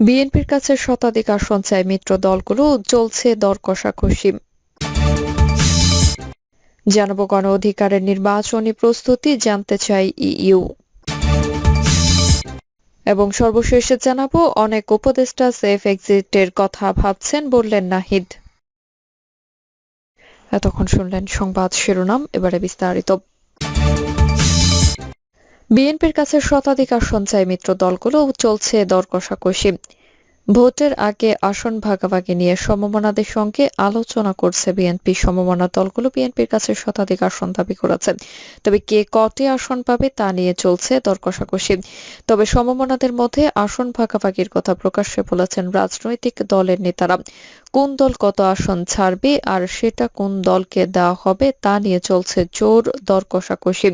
বিএনপির কাছে শতাধিক আসন চায় মিত্র দলগুলো, চলছে দর কষাকষি। গণ অধিকারের নির্বাচনী প্রস্তুতি, জানতে চাই ইইউ। এবং সর্বশেষে জানাব, অনেক উপদেষ্টা সেফ এক্সিটের কথা ভাবছেন বললেন নাহিদ। এতক্ষণ শুনলেন সংবাদ শিরোনাম, এবারে বিস্তারিত। বিএনপির কাছে শতাধিক আসন চায় মিত্র দলগুলো, চলছে দর কষাকষি ভোটের আগে আসন ভাগাভাগি নিয়ে সমমনাদের সঙ্গে আলোচনা করছে বিএনপি। সমমনা দলগুলো বিএনপির কাছে শতাধিক আসন দাবি করেছে। তবে কে কটি আসন পাবে তা নিয়ে চলছে দর কষাকষি তবে সমমনাদের মধ্যে আসন ভাগাভাগির কথা প্রকাশ্যে বলেছেন রাজনৈতিক দলের নেতারা। কোন দল কত আসন ছাড়বে আর সেটা কোন দলকে দেওয়া হবে তা নিয়ে চলছে জোর দর কষাকষি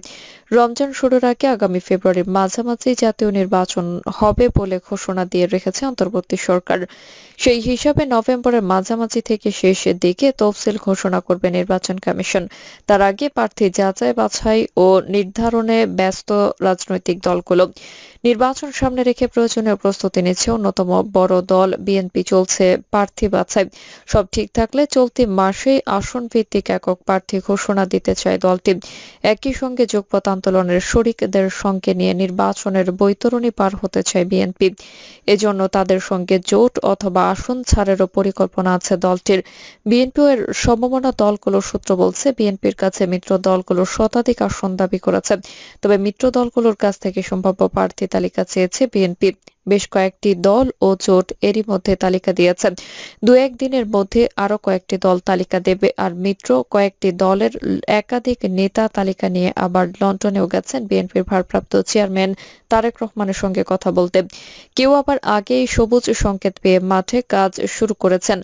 রমজান শুরুর আগে আগামী ফেব্রুয়ারির মাঝামাঝি জাতীয় নির্বাচন হবে বলে ঘোষণা দিয়ে রেখেছে অন্তর্বর্তী সরকার। সেই হিসাবে নভেম্বরের মাঝামাঝি থেকে শেষের দিকে তফসিল ঘোষণা করবে নির্বাচন কমিশন। তার আগে প্রার্থী যাচাই বাছাই ও নির্ধারণে ব্যস্ত রাজনৈতিক দলগুলো। নির্বাচন সামনে রেখে প্রয়োজনীয় প্রস্তুতি নিচ্ছে অন্যতম বড় দল বিএনপি। চলছে প্রার্থী বাছাই। সব ঠিক থাকলে চলতি মাসেই আসন ভিত্তিক একক প্রার্থী ঘোষণা দিতে চায় দলটি। একই সঙ্গে যোগপথ আন্দোলনের শরিকদের সঙ্গে নিয়ে নির্বাচনের বৈতরণী পার হতে চায় বিএনপি। এজন্য তাদের সঙ্গে জোট অথবা আসন ছাড়েরও পরিকল্পনা আছে দলটির। বিএনপি এর সমমনা দলগুলোর সূত্র বলছে, বিএনপির কাছে মিত্র দলগুলো শতাধিক আসন দাবি করেছে। তবে মিত্র দলগুলোর কাছ থেকে সম্ভাব্য প্রার্থী তালিকা চেয়েছে বিএনপি। বেশ কয়েকটি দল ও জোট এরই মধ্যে তালিকা দিয়েছে দু এক দিনের মধ্যে আরও কয়েকটি দল তালিকা দেবে, আর মিত্র কয়েকটি দলের একাধিক নেতা তালিকা নিয়ে আবার লন্ডনেও গেছেন বিএনপির ভারপ্রাপ্ত চেয়ারম্যান তারেক রহমানের সঙ্গে কথা বলতে। কেউ আবার আগেই সবুজ সংকেত পেয়ে মাঠে কাজ শুরু করেছেন।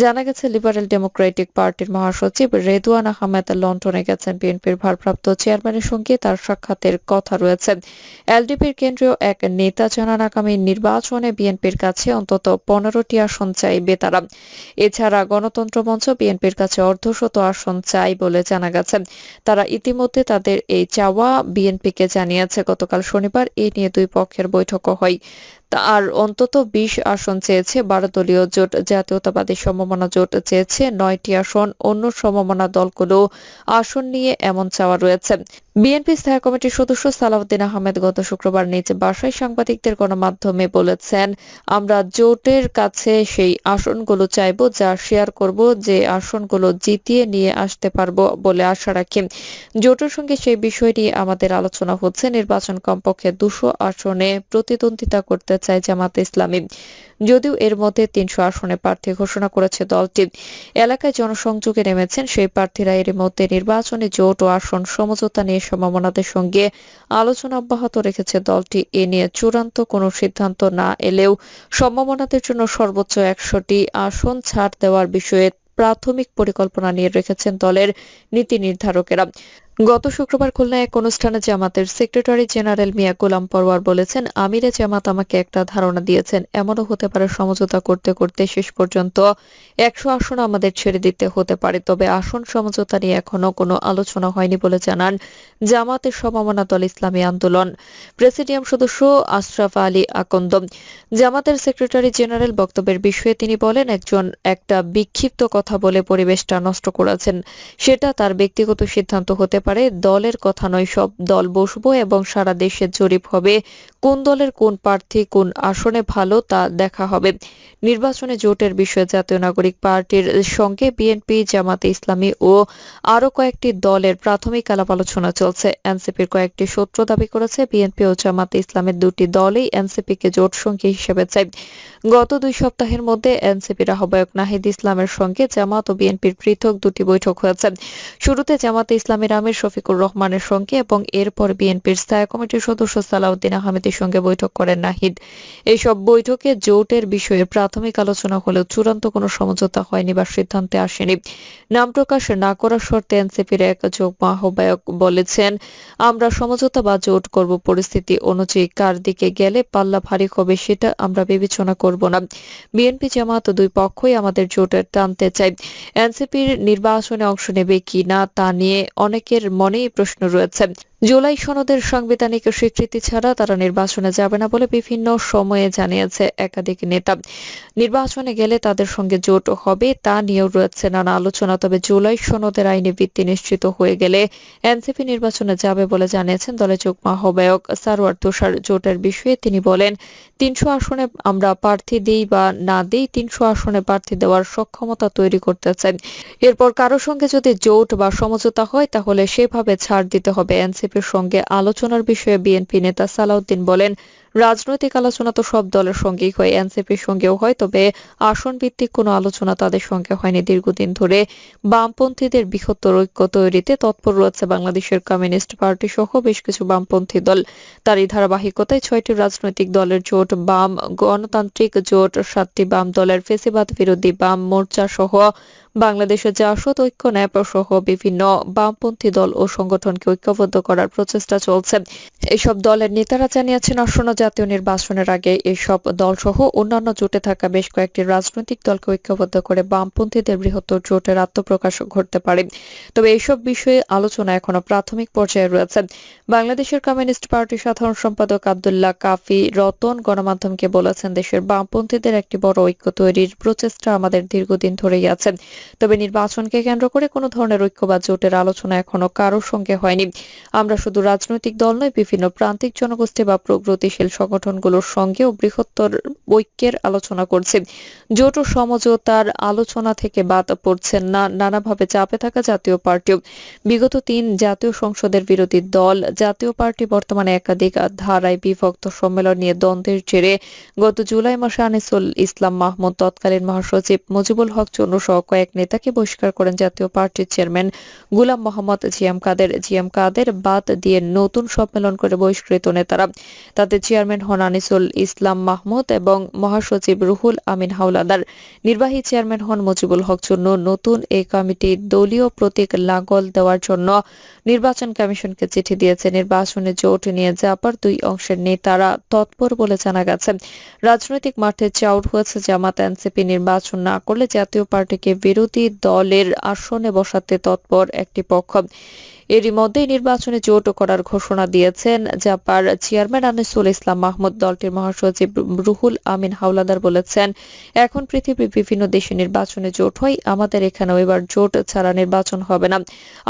জানা গেছে, লিবারেল ডেমোক্রেটিক পার্টির মহাসচিব রেদুয়ান আহমেদ লন্ডনে গেছেন বিএনপির ভারপ্রাপ্ত চেয়ারম্যানের সঙ্গে তার সাক্ষাতের কথা রয়েছে। এলডিপির কেন্দ্রীয় এক নেতা জানান, আগামী নির্বাচনে বিএনপির কাছে অন্তত পনেরোটি আসন চাইবে তারা এছাড়া গণতন্ত্র মঞ্চ বিএনপির কাছে অর্ধশত আসন চাই বলে জানা গেছে। তারা ইতিমধ্যে তাদের এই চাওয়া বিএনপিকে জানিয়েছে। গতকাল শনিবার এ নিয়ে দুই পক্ষের বৈঠকও হয়। আর অন্তত বিশ আসন চেয়েছে বারো দলীয় জোট। জাতীয়তাবাদী সমমনা জোট চেয়েছে নয়টি আসন। অন্য সমমনা দলগুলো আসন নিয়ে এমন চাওয়া রয়েছে। বিএনপি স্থায়ী কমিটির সদস্য সালাউদ্দিন আহমেদ গত শুক্রবার নিজ বাসায় সাংবাদিকদের গণমাধ্যমে বলেছেন, আমরা জোটের কাছে সেই আসনগুলো চাইব যা শেয়ার করব, যে আসনগুলো জিতিয়ে নিয়ে আসতে পারব বলে আশা রাখি। জোটের সঙ্গে সেই বিষয় নিয়ে আমাদের আলোচনা হচ্ছে। নির্বাচন কমপক্ষে দুশো আসনে প্রতিদ্বন্দ্বিতা করতে চায় জামাত ইসলামী। যদিও এর মধ্যে তিনশো আসনে প্রার্থী ঘোষণা করেছে দলটি। এলাকায় জনসংযোগে নেমেছেন সেই প্রার্থীরা এর মধ্যে নির্বাচনে জোট ও আসন সমঝোতা নিয়ে সম্ভাবনাদের সঙ্গে আলোচনা অব্যাহত রেখেছে দলটি। এ নিয়ে চূড়ান্ত কোনো সিদ্ধান্ত না এলেও সম্ভাবনাদের জন্য সর্বোচ্চ একশোটি আসন ছাড় দেওয়ার বিষয়ে প্রাথমিক পরিকল্পনা নিয়ে রেখেছেন দলের নীতি নির্ধারকেরা। গত শুক্রবার খুলনায় এক অনুষ্ঠানে জামাতের সেক্রেটারি জেনারেল মিয়া গোলাম পরওয়ার বলেছেন, আমিরে জামাত আমাকে একটা ধারণা দিয়েছেন, এমনও হতে পারে সমঝোতা করতে করতে শেষ পর্যন্ত একশো আসন আমাদের ছেড়ে দিতে হতে পারে। তবে আসন সমঝোতা নিয়ে এখনও কোনো আলোচনা হয়নি বলে জানান জামাতের সমমনা দল ইসলামী আন্দোলন। প্রেসিডিয়াম সদস্য আশরাফ আলী আকন্দম জামাতের সেক্রেটারি জেনারেল বক্তব্যের বিষয়ে তিনি বলেন, একজন একটা বিক্ষিপ্ত কথা বলে পরিবেশটা নষ্ট করেছেন, সেটা তার ব্যক্তিগত সিদ্ধান্ত হতে পারে দলের কথা নয় সব দল বসবো এবং সারা দেশে জরিপ হবে। কোন দলের কোন প্রার্থী কোন আসনে ভালো তা দেখা হবে। নির্বাচনে জোটের বিষয়ে জাতীয় নাগরিক পার্টির সঙ্গে বিএনপি, জামাতে ইসলামী ও আরও কয়েকটি দলের প্রাথমিক আলাপ আলোচনা চলছে। এনসিপির কয়েকটি সূত্র দাবি করেছে, বিএনপি ও জামাতে ইসলামের দুটি দলই এনসিপিকে জোট সঙ্গী হিসেবে চাই গত দুই সপ্তাহের মধ্যে এনসিপির আহ্বায়ক নাহিদ ইসলামের সঙ্গে জামাত ও বিএনপির পৃথক দুটি বৈঠক হয়েছে। শুরুতে জামাতে ইসলামের আমির শফিকুর রহমানের সঙ্গে এবং এরপর বিএনপির স্থায়ী কমিটির সদস্য সালাউদ্দিন আহমেদের সঙ্গে বৈঠক করেন নাহিদ। এইসব বৈঠকে জোটের বিষয়ে প্রাথমিক আলোচনা হলেও চূড়ান্ত কোনো সমঝোতা হয়নি বা সিদ্ধান্তে আসেনি। নাম প্রকাশ না করার শর্তে এনসিপির এক যুগ্ম আহ্বায়ক বলেছেন, আমরা সমঝোতা বা জোট করব, পরিস্থিতি অনুযায়ী কার দিকে গেলে পাল্লা ভারী হবে সেটা আমরা বিবেচনা করব না। বিএনপি জামাত দুই পক্ষই আমাদের জোটের টানতে চাই এনসিপির নির্বাচনে অংশ নেবে কি না তা নিয়ে অনেকের মনেই প্রশ্ন রয়েছে। জুলাই সনদের সাংবিধানিক স্বীকৃতি ছাড়া তারা নির্বাচন নির্বাচনে যাবে না বলে বিভিন্ন সময়ে জানিয়েছে একাধিক নেতা। নির্বাচনে গেলে তাদের সঙ্গে জোট হবে, তা নিয়েও রয়েছে নানা আলোচনা। তবে জুলাই সনদের আইনি ভিত্তি নিশ্চিত হয়ে গেলে এনসিপি নির্বাচনে যাবে বলে জানিয়েছেন দলের যুগ্ম আহ্বায়ক সারোয়ার তুষার। জোটের বিষয়ে তিনি বলেন, তিনশো আসনে আমরা প্রার্থী দিই বা না দিই, তিনশো আসনে প্রার্থী দেওয়ার সক্ষমতা তৈরি করতে চাই এরপর কারও সঙ্গে যদি জোট বা সমঝোতা হয়, তাহলে সেভাবে ছাড় দিতে হবে। এনসিপির সঙ্গে আলোচনার বিষয়ে বিএনপি নেতা সালাউদ্দিন বলেন, রাজনৈতিক আলোচনা তো সব দলের সঙ্গেই হয়, এনসিপির সঙ্গেও হয়, তবে আসন ভিত্তিক কোনো আলোচনা তাদের সঙ্গে হয়নি। দীর্ঘদিন ধরে বামপন্থীদের বৃহত্তর ঐক্য তৈরিতে তৎপর রয়েছে বাংলাদেশের কমিউনিস্ট পার্টি সহ বেশ কিছু বামপন্থী দল। তারই ধারাবাহিকতায় ছয়টি রাজনৈতিক দলের জোট, বাম গণতান্ত্রিক জোট, সাতটি বাম দলের ফেসিবাদ বিরোধী বাম মোর্চা সহ বাংলাদেশের জাসদ ঐক্য ন্যাপ সহ বিভিন্ন বামপন্থী দল ও সংগঠনকে ঐক্যবদ্ধ করার প্রচেষ্টা চলছে। এসব দলের নেতারা জানিয়েছেন, আসন্ন জাতীয় নির্বাচনের আগে এসব দল সহ অন্যান্য জোটে থাকা বেশ কয়েকটি রাজনৈতিক দলকে ঐক্যবদ্ধ করে বামপন্থীদের বৃহত্তর জোটের আত্মপ্রকাশ ঘটতে পারে। তবে এসব বিষয়ে আলোচনা এখনও প্রাথমিক পর্যায়ে রয়েছে। বাংলাদেশের কমিউনিস্ট পার্টির সাধারণ সম্পাদক আবদুল্লাহ কাফি রতন গণমাধ্যমকে বলেছেন, দেশের বামপন্থীদের একটি বড় ঐক্য তৈরির প্রচেষ্টা আমাদের দীর্ঘদিন ধরেই আছে। তবে নির্বাচনকে কেন্দ্র করে কোনো ধরনের ঐক্য বা জোটের আলোচনা এখনও কারোর সঙ্গে হয়নি। আমরা শুধু রাজনৈতিক দল নয়, বিভিন্ন প্রান্তিক জনগোষ্ঠী বা প্রগতিশীল সংগঠনগুলোর সঙ্গেও বৃহত্তর ঐক্যের আলোচনা করছি। জোট ও সমঝোতার আলোচনা থেকে বাদ পড়ছেন না, নানাভাবে চাপে থাকা জাতীয় পার্টিও। বিগত তিন জাতীয় সংসদের বিরোধী দল জাতীয় পার্টি বর্তমানে একাধিক ধারায় বিভক্ত সম্মেলন নিয়ে দ্বন্দ্বের জেরে গত জুলাই মাসে আনিসুল ইসলাম মাহমুদ তৎকালীন মহাসচিব মুজিবুল হক চন্দ্র সহ কয়েক নেতাকে বহিষ্কার করেন জাতীয় পার্টির chairman Ghulam Muhammed GM Quader. GM Quader বাদ দিয়ে নতুন সম্মেলন করে বহিষ্কৃত নেতারা। তাতে চেয়ারম্যান হন আনিসুল ইসলাম মাহমুদ এবং মহাসচিব রুহুল আমিন হাওলাদার। নির্বাহী চেয়ারম্যান হন মুজিবুল হক চূর্ণ নতুন এই কমিটি দলীয় প্রতীক লাগল দেওয়ার জন্য নির্বাচন কমিশনকে চিঠি দিয়েছে। নির্বাচনে জোট নিয়ে জাপার দুই অংশের নেতারা তৎপর বলে জানা গেছে। রাজনৈতিক মাঠে চাউর হয়েছে জামাত, এনসিপি নির্বাচন না করলে জাতীয় পার্টিকে বিরোধী দলের আসনে বসাতে তৎপর একটি পক্ষ। এরই মধ্যে নির্বাচনে জোট করার ঘোষণা দিয়েছেন জাপার চেয়ারম্যান আনিসুল ইসলাম মাহমুদ। দলটির মহাসচিব রুহুল আমিন হাওলাদার বলেছেন, এখন পৃথিবীর বিভিন্ন দেশে নির্বাচনে জোট হয়, আমাদের এখানেও এবার জোট ছাড়া নির্বাচন হবে না।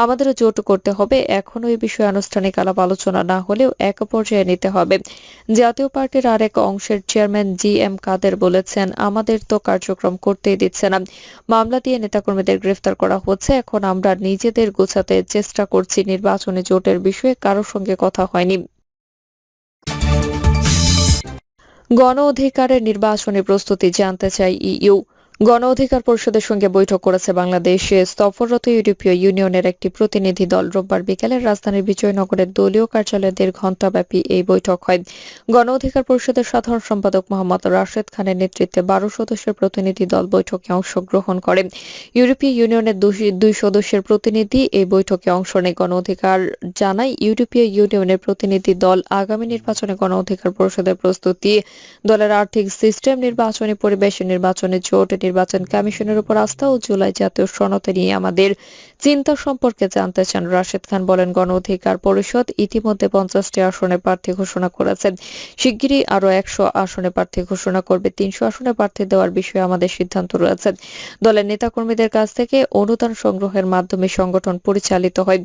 আমাদেরও জোট করতে হবে এখনও এই বিষয়ে আনুষ্ঠানিক আলাপ আলোচনা না হলেও এক পর্যায়ে নিতে হবে। জাতীয় পার্টির আরেক অংশের চেয়ারম্যান জি এম কাদের বলেছেন, আমাদের তো কার্যক্রম করতেই দিচ্ছে না। মামলা দিয়ে নেতাকর্মীদের গ্রেফতার করা হচ্ছে, এখন আমরা নিজেদের গোছাতে চেষ্টা করছি। নির্বাচনে জোটের বিষয়ে কারও সঙ্গে কথা হয়নি। গণ অধিকারের নির্বাচনে প্রস্তুতি জানতে চাই ইইউ। গণ অধিকার পরিষদের সঙ্গে বৈঠক করেছে বাংলাদেশে সফররত ইউরোপীয় ইউনিয়নের একটি প্রতিনিধি দল। রোববার বিকেলে রাজধানীর বিজয়নগরের দলীয় কার্যালয়ে দেড় ঘণ্টাব্যাপী এই বৈঠক হয়। গণ অধিকার পরিষদের সাধারণ সম্পাদক মোহাম্মদ রাশেদ খানের নেতৃত্বে বারো সদস্যের প্রতিনিধি দল বৈঠকে অংশগ্রহণ করে। ইউরোপীয় ইউনিয়নের দুই- সদস্যের প্রতিনিধি এই বৈঠকে অংশ নেয় গণ অধিকার জানায় ইউরোপীয় ইউনিয়নের প্রতিনিধি দল। আগামী নির্বাচনে গণ অধিকার পরিষদের প্রস্তুতি, দলের আর্থিক সিস্টেম, নির্বাচনী পরিবেশ, নির্বাচনে জোট নির্বাচন কমিশনের উপর আস্থা ও জুলাই জাতীয় সনদে নিয়ে আমাদের চিন্তা সম্পর্কে জানতে চান রাশেদ খান। বলেন, গণ অধিকার পরিষদ ইতিমধ্যে পঞ্চাশটি আসনে প্রার্থী ঘোষণা করেছে। শিগগিরই আরও একশো আসনে প্রার্থী ঘোষণা করবে। তিনশো আসনে প্রার্থী দেওয়ার বিষয়ে আমাদের সিদ্ধান্ত রয়েছে। দলের নেতাকর্মীদের কাছ থেকে অনুদান সংগ্রহের মাধ্যমে সংগঠন পরিচালিত হয়।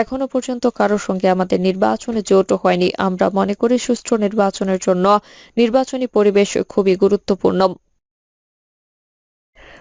এখনও পর্যন্ত কারোর সঙ্গে আমাদের নির্বাচনে জোট হয়নি। আমরা মনে করি, সুষ্ঠু নির্বাচনের জন্য নির্বাচনী পরিবেশ খুবই গুরুত্বপূর্ণ।